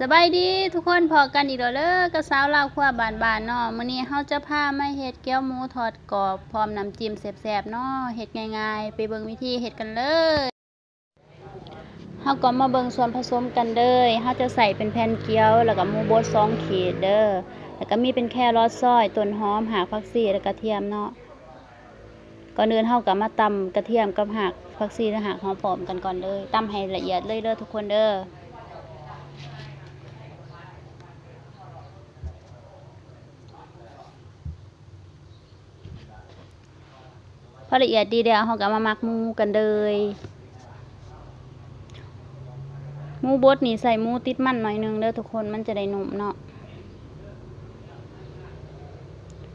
สบายดีทุกคนพอกันอีกแล้วเด้อกับสาวลาวครัวบานๆเนาะมื้อนี้เฮาจะพามาเฮ็ดเกี๊ยวหมูทอดกรอบพร้อมน้ำจิ้มแซ่บๆเนาะเฮ็ดง่ายๆ ไปเบิ่งวิธีเฮ็ดกันเลยเฮาก็มาเบิ่งส่วนผสมกันเลยเฮาจะใส่เป็นแผ่นเกี๊ยว แล้วก็หมูบด2ขีดเด้อแล้วก็มีเป็นแครอทซอยต้นหอมหากผักชีและกระเทียมเนาะก่อนอื่นเฮาก็มาตำกระเทียมกับหากผักชีและหากหอมปอมกันก่อนเลยตำให้ละเอียดเลยเด้อทุกคนเด้อ พอละเอียดดีเดียวเขาก็มามักมูกันเลยมูบดนี่ใส่มูติดมันหน่อยนึงเด้อทุกคนมันจะได้นุ่มเนาะ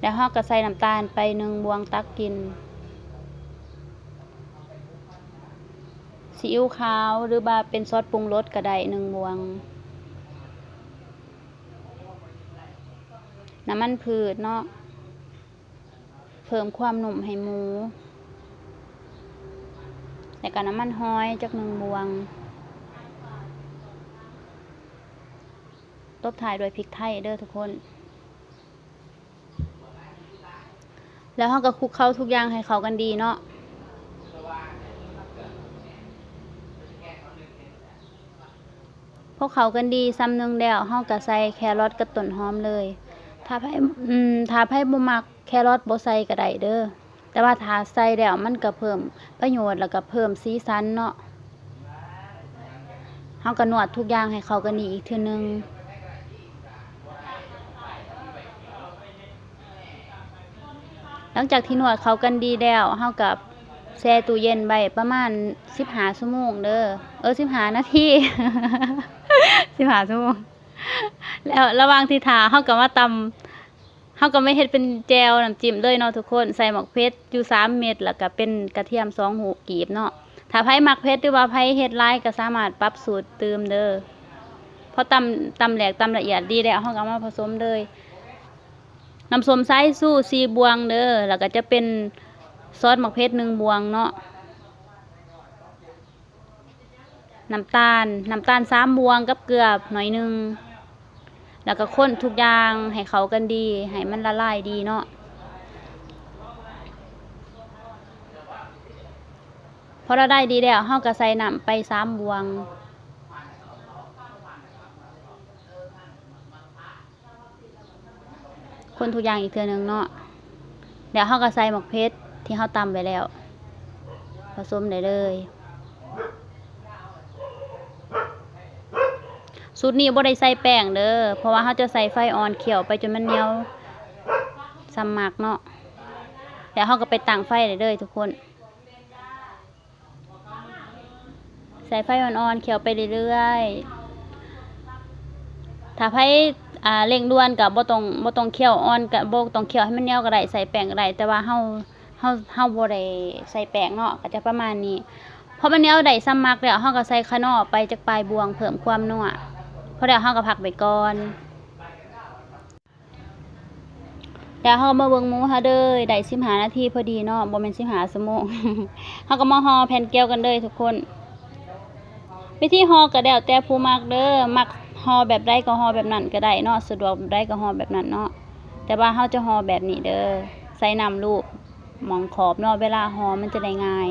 แล้วเขาก็ใส่น้ำตาลไปหนึ่งบวงตักกินซีอิ๊วขาวหรือบาเป็นซอสปรุงรสก็ได้หนึ่งบวง น้ำมันพืชเนาะเพิ่มความหนุ่มให้หมู แล้วก็น้ำมันหอยจากหนึ่งบวง ตบถ่ายด้วยพริกไทยเด้อทุกคน แล้วเราก็คลุกเข้าทุกอย่างให้เขากันดีเนาะพวกเขากันดีซ้ำหนึ่งแล้วเฮาก็ใส่แครอทกับต้นหอมเลย ถ้าไผอืมถ้าไผบ่มักแครอทบ่ใส่ก็ได้เด้อ แต่ว่าถ้าใส่แล้วมันก็เพิ่มประโยชน์แล้วก็เพิ่มสีสันเนาะเฮาก็นวดทุกอย่างให้เขากันดีอีกทื่อนึงหลังจากที่นวดเขากันดีแล้วเฮากับแช่ตู้เย็นไว้ประมาณ15ชั่วโมงเด้อ เออ15นาที15ชั่วโมง แล้วระหว่างที่ทาเฮาก็มาตำ เฮาก็ไม่เฮ็ดเป็นแจวน้ำจิ้มเลยเนาะทุกคนใส่หมกเพชรอยู่3เม็ดแล้วก็เป็นกระเทียม2หูกีบเนาะถ้าไผ่หมักเผ็ดหรือว่าไผ่เฮ็ดหลายก็สามารถปรับสูตรเติมเด้อพอตำตำแหลกตำละเอียดดีแล้วเฮาก็เอามาผสมเลยน้ำส้มสายสู้สี่บวงเด้อแล้วก็จะเป็นซอสหมักเพชรหนึ่งบวงเนาะน้ำตาลน้ำตาลสามบวงกับเกลือหน่อยหนึง แล้วก็ค้นทุกอย่างให้เขากันดี ให้มันละลายดีเนาะพอเราได้ดีแล้วเฮาก็ใส่น้ำไปสามบวง คนทุกอย่างอีกเทือนึงเนาะเดี๋ยวเฮาก็ใส่หมกเพชรที่เฮาตำไว้แล้วผสมได้เลย สูตรนี้บ่ได้ใส่แป้งเด้อเพราะว่าเฮาจะใส่ไฟอ่อนเคี่ยวไปจนมันเหนียวสมักเนาะเดี๋ยวเฮาก็ไปตั้งไฟได้เลยทุกคน ใส่ไฟอ่อนๆเคี่ยวไปเรื่อยๆถ้าไผอ่าเร่งด่วนก็บ่ต้องบ่ต้องเคี่ยวอ่อนก็บ่ต้องเคี่ยวให้มันเหนียวก็ได้ใส่แป้งก็ได้แต่ว่าเฮาเฮาเฮาบ่ได้ใส่แป้งเนาะก็จะประมาณนี้พอมันเหนียวได้ซ้ำมักแล้วเฮาก็ใส่ขนอไปจากปลายบวงเพิ่มความนัว พอแล้วเฮาก็พักไว้ก่อนเดี๋ยวเฮามาเบิ่งหมูเฮาเด้อได้15นาทีพอดีเนาะบ่แม่น15ชั่วโมงเฮาก็มาห่อแผ่นเกี๊ยวกันเลยทุกคนวิธีห่อก็แล้วแต่ผู้มักเด้อมักห่อแบบใดก็ห่อแบบนั้นก็ได้เนาะสะดวกแบบใดก็ห่อแบบนั้นเนาะแต่ว่าเฮาจะห่อแบบนี้เด้อใส่น้ำลูกหมองขอบเนาะเวลาห่อมันจะได้ง่าย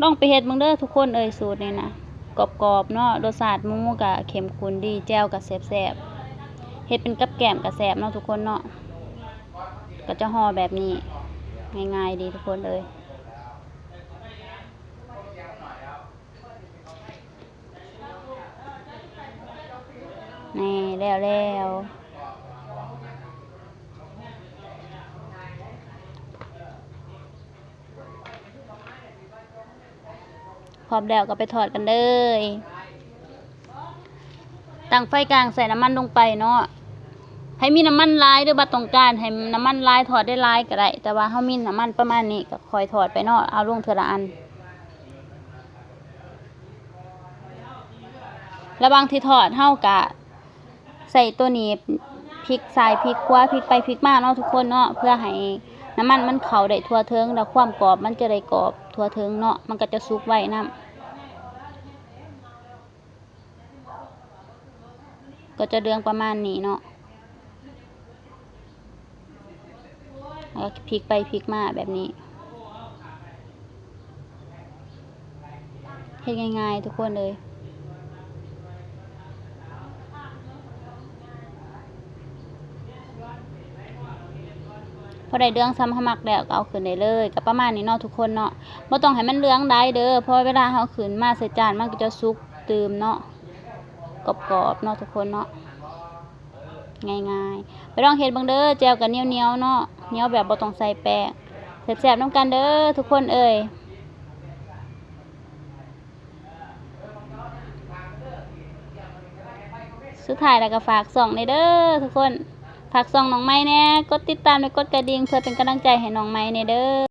ลองไปเฮ็ดเบิ่งเด้อทุกคนเอ่ยสูตรนี่นะกรอบๆเนาะรสชาติหมูก็เข้มข้นดีแจ่วก็แซ่บๆเฮ็ดเป็นกับแกล้มก็แซ่บเนาะทุกคนเนาะก็จะห่อแบบนี้ ง่ายๆดีทุกคนเลยนี่แล้วแล้ว ร้อมแล้วก็ไปถอดกันเลยตั้งไฟกลางใส่น้ำมันลงไปเนาะให้มีน้ำมันลายหรือบ่ต้องกลารให้น้ำมันลายถอดได้ลายก็ได้แต่ว่าเฮามีน้ำมันประมาณนี้ก็คอยถอดไปเนาะเอาลงเทื่อละอันระว่างที่ทอดเฮากะใส่ตัวนี้พริกซ้ายพริกขวาพริกไปพริกมาเนาะทุกคนเนาะเพื่อให้ น้ำมันมันเข่าได้ทั่วเทิงแล้วความกรอบมันจะได้กรอบทั่วเทิงเนาะมันก็จะซุกไว้น้ำก็จะเดืองประมาณนี้เนาะแล้วพลิกไปพลิกมาแบบนี้เห็นง่ายๆทุกคนเลย อได้เรื่องซ้ำขมักแล้วก็เอาขึ้นได้เลยก็ประมาณนี้เนาะทุกคนเนาะบ่ต้องให้มันเหลืองได้เด้อเพราะเวลาเอาขึ้นมาใส่จานมันก็จะสุกตื่มเนาะกรอบๆเนาะทุกคนเนาะง่ายๆ ไปลองเฮ็ดบิ่งเด้อแจวก็เหนียวๆเนาะเนียวแบบบ่ต้องใส่แป้งแซ่บๆนํกันเด้อทุกคนเอ้ยสุดท้ายแล้วก็ฝากส่องในเด้อทุกคน ผักซองน้องไม้แน่กดติดตามและกดกระดิ่งเพื่อเป็นกำลังใจให้น้องไม้ในเด้อ